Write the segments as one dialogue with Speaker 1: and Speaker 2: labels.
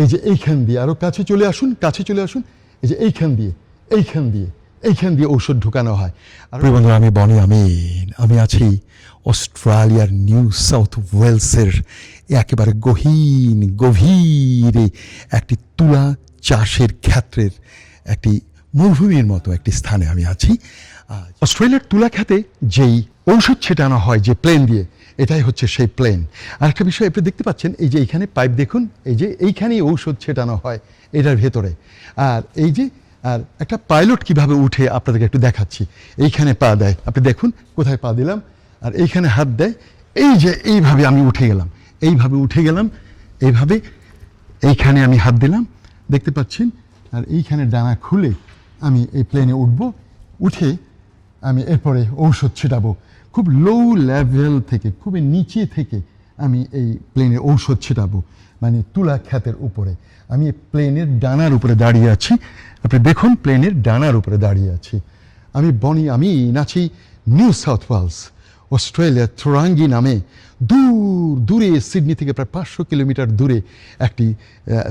Speaker 1: এই যে এইখান দিয়ে আরও কাছে চলে আসুন কাছে চলে আসুন। এই যে এইখান দিয়ে এইখান দিয়ে এইখান দিয়ে ঔষধ ঢুকানো হয়। আর
Speaker 2: বন্ধুরা আমি বনি আমিন। আমি আছি অস্ট্রেলিয়ার নিউ সাউথ ওয়েলসের একেবারে গহীন গভীরে একটি তুলা চাষের ক্ষেত্রের একটি মরুভূমির মতো একটি স্থানে আমি আছি।
Speaker 1: অস্ট্রেলিয়ার তুলা খাতে যেই ঔষধ ছেটানো হয় যে প্লেন দিয়ে এটাই হচ্ছে সেই প্লেন আর একটা বিষয় আপনি দেখতে পাচ্ছেন, এই যে এইখানে পাইপ দেখুন, এই যে এইখানেই ঔষধ ছেটানো হয় এটার ভেতরে। আর এই যে, আর একটা পাইলট কীভাবে উঠে আপনাদেরকে একটু দেখাচ্ছি। এইখানে পা দেয়, আপনি দেখুন, কোথায় পা দিলাম, আর এইখানে হাত দেয়, এই যে এইভাবে আমি উঠে গেলাম, এইভাবে উঠে গেলাম, এইভাবে এইখানে আমি হাত দিলাম, দেখতে পাচ্ছেন, আর এইখানে ডানা খুলে আমি এই প্লেনে উঠব, উঠে আমি এরপরে ঔষধ ছিটাবো। খুব লো লেভেল থেকে, খুবই নিচে থেকে আমি এই প্লেনের ঔষধ ছিটাবো মানে তুলা খ্যাতের উপরে। আমি প্লেনের ডানার উপরে দাঁড়িয়ে আছি। আপনি দেখুন প্লেনের ডানার উপরে দাঁড়িয়ে আছি। আমি বনি আমি নাচি নিউ সাউথ ওয়েলস অস্ট্রেলিয়া থ্রাঙ্গি নামে দূর, দূরে, সিডনি থেকে প্রায় পাঁচশো কিলোমিটার দূরে একটি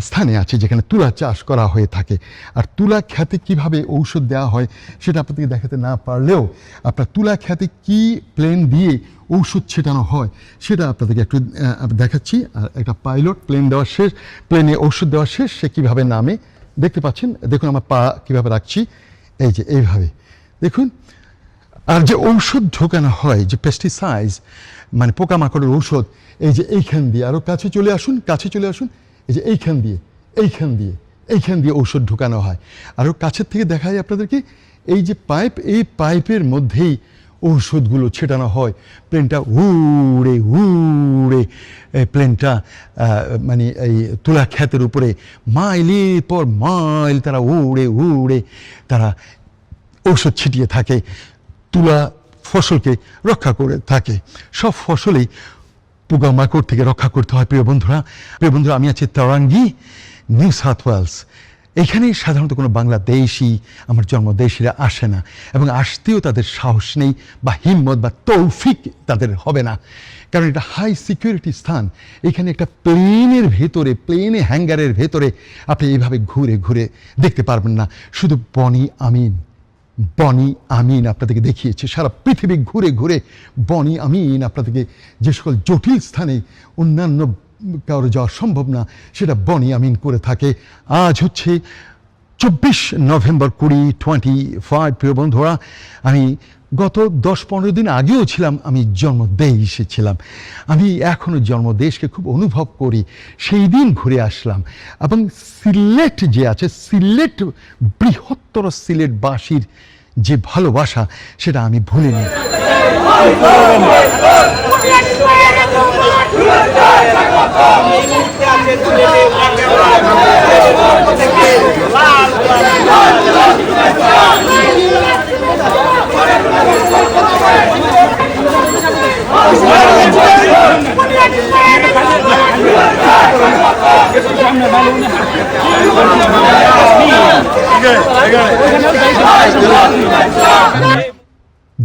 Speaker 1: স্থানে আছে যেখানে তুলা চাষ করা হয়ে থাকে। আর তুলা খ্যাতে কীভাবে ঔষধ দেওয়া হয় সেটা আপনাদেরকে দেখাতে না পারলেও আপনার তুলা খ্যাতে কি প্লেন দিয়ে ঔষধ ছেটানো হয় সেটা আপনাদেরকে একটু দেখাচ্ছি। আর একটা পাইলট প্লেন দেওয়া শেষ, প্লেনে ঔষধ দেওয়া শেষ, সে কীভাবে নামে দেখতে পাচ্ছেন। দেখুন আমার পা কীভাবে রাখছি। এই যে, এইভাবে। দেখুন আর যে ঔষধ ঢোকানো হয়, যে পেস্টিসাইজ মানে পোকামাকড়ের ঔষধ, এই যে এইখান দিয়ে আরও কাছে চলে আসুন, কাছে চলে আসুন, এই যে এইখান দিয়ে এইখান দিয়ে এইখান দিয়ে ঔষধ ঢোকানো হয়। আরও কাছের থেকে দেখা যায় আপনাদেরকে, এই যে পাইপ এই পাইপের মধ্যেই ঔষধগুলো ছেটানো হয়। প্লেনটা উড়ে উড়ে প্লেনটা মানে এই তুলা ক্ষেতের উপরে, মাইলের পর মাইল তারা উড়ে উড়ে, তারা ঔষধ ছিটিয়ে থাকে। তুলা ফসলকে রক্ষা করে থাকে। সব ফসলেই পোকামাকড় থেকে রক্ষা করতে হয়, প্রিয় বন্ধুরা। প্রিয় বন্ধুরা, আমি আছি তারাঙ্গি নিউ সাউথ ওয়েলস এখানে সাধারণত কোনো বাংলাদেশি, আমার জন্মদেশিরা আসে না এবং আসতেও তাদের সাহস নেই বা হিম্মত বা তৌফিক তাদের হবে না। কারণ এটা হাই সিকিউরিটি স্থান। এখানে একটা প্লেনের ভেতরে প্লেনে হ্যাঙ্গারের ভেতরে আপনি এইভাবে ঘুরে ঘুরে দেখতে পারবেন না। শুধু বনি আমিন। বনি আমিন আপনাদেরকে দেখিয়েছে। সারা পৃথিবী ঘুরে ঘুরে বনি আমিন আপনাদেরকে যে সকল জটিল স্থানে অন্যান্য কারও যাওয়া সম্ভব না, সেটা বনি আমিন করে থাকে। আজ হচ্ছে চব্বিশ নভেম্বর কুড়ি টোয়েন্টি ফাইভ প্রিয় বন্ধুরা, আমি গত দশ পনেরো দিন আগেও ছিলাম আমি জন্মদেশে ছিলাম আমি এখনও জন্মদেশকে খুব অনুভব করি সেই দিন ঘুরে আসলাম এবং সিলেট যে আছে সিলেট বৃহত্তর সিলেটবাসীর যে ভালোবাসা সেটা আমি ভুলিনি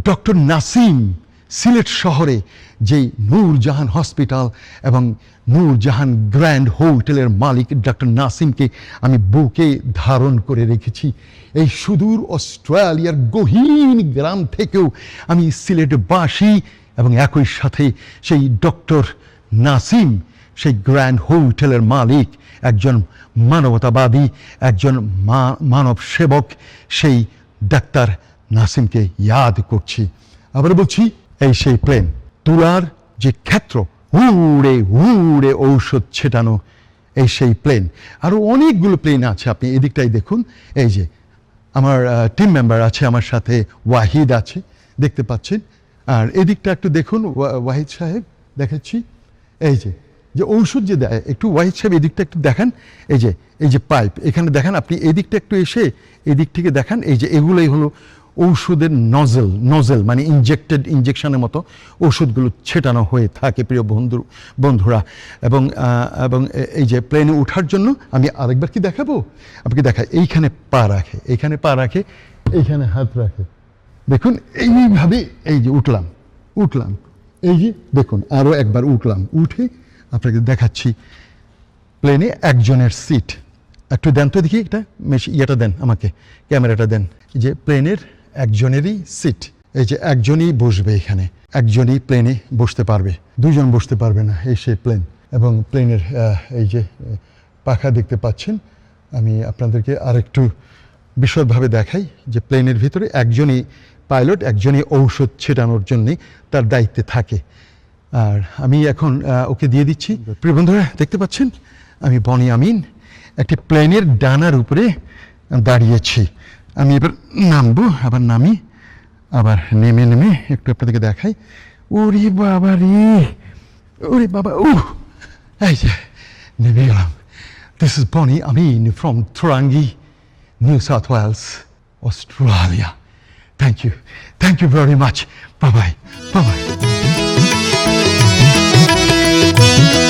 Speaker 1: ডক্টর নাসিম সিলেট শহরে যেই নূরজাহান হসপিটাল এবং নূরজাহান গ্র্যান্ড হোটেলের মালিক ডক্টর নাসিমকে আমি বুকে ধারণ করে রেখেছি। এই সুদূর অস্ট্রেলিয়ার গহীন গ্রাম থেকেও আমি সিলেটবাসী এবং একই সাথে সেই ডক্টর নাসিম, সেই গ্র্যান্ড হোটেলের মালিক, একজন মানবতাবাদী, একজন মানব সেবক, সেই ডাক্তার নাসিমকে ইয়াদ করছি। আবার বলছি, এই সেই প্লেন, তুলার যে ক্ষেত্র উড়ে উড়ে ঔষধ ছেটানো, এই সেই প্লেন। আরও অনেকগুলো প্লেন আছে, আপনি এদিকটাই দেখুন। এই যে, আমার টিম মেম্বার আছে, আমার সাথে ওয়াহিদ আছে, দেখতে পাচ্ছেন। আর এদিকটা একটু দেখুন, ওয়া- ওয়াহিদ সাহেব দেখাচ্ছি। এই যে যে ঔষধ যে দেয়, একটু ওয়াহিদ সাহেব এদিকটা একটু দেখান। এই যে এই যে পাইপ, এখানে দেখান, আপনি এদিকটা একটু এসে এদিক থেকে দেখান। এই যে, এগুলোই হলো ঔষধের নজেল নজেল মানে ইনজেক্টেড ইনজেকশনের মতো ওষুধগুলো ছেটানো হয়ে থাকে, প্রিয় বন্ধু, বন্ধুরা। এবং এবং এই যে প্লেনে ওঠার জন্য আমি আরেকবার কি দেখাবো? আপনাকে দেখাই এইখানে পা রাখে, এইখানে পা রাখে, এইখানে হাত রাখে। দেখুন, এইভাবে এই যে উঠলাম উঠলাম, এই যে দেখুন আরও একবার উঠলাম, উঠে আপনাকে দেখাচ্ছি প্লেনে একজনের সিট একটু দেন তো দেখি একটা মেশ ইয়েটা দেন আমাকে, ক্যামেরাটা দেন। যে প্লেনের একজনেরই সিট এই যে একজনই বসবে এখানে, একজনই প্লেনে বসতে পারবে, দুজন বসতে পারবে না এই সেই প্লেন এবং প্লেনের এই যে পাখা দেখতে পাচ্ছেন, আমি আপনাদেরকে আরেকটু বিশদভাবে দেখাই যে প্লেনের ভিতরে একজনই পাইলট একজনই ঔষধ ছেটানোর জন্যে তার দায়িত্বে থাকে। আর আমি এখন ওকে দিয়ে দিচ্ছি। প্রিয় বন্ধুরা, দেখতে পাচ্ছেন? আমি বনি আমিন, একটি প্লেনের ডানার উপরে দাঁড়িয়েছি। আমি এবার নামবো, আবার নামি, আবার নেমে নেমে একটু আপনাদেরকে দেখাই। ওরে বাবা রে! ওরে বাবা ও এই যে, নেমে গেলাম। This is Boni Amin from থ্রাঙ্গি New South Wales Australia Thank you. Thank you very much. Bye bye. Bye bye.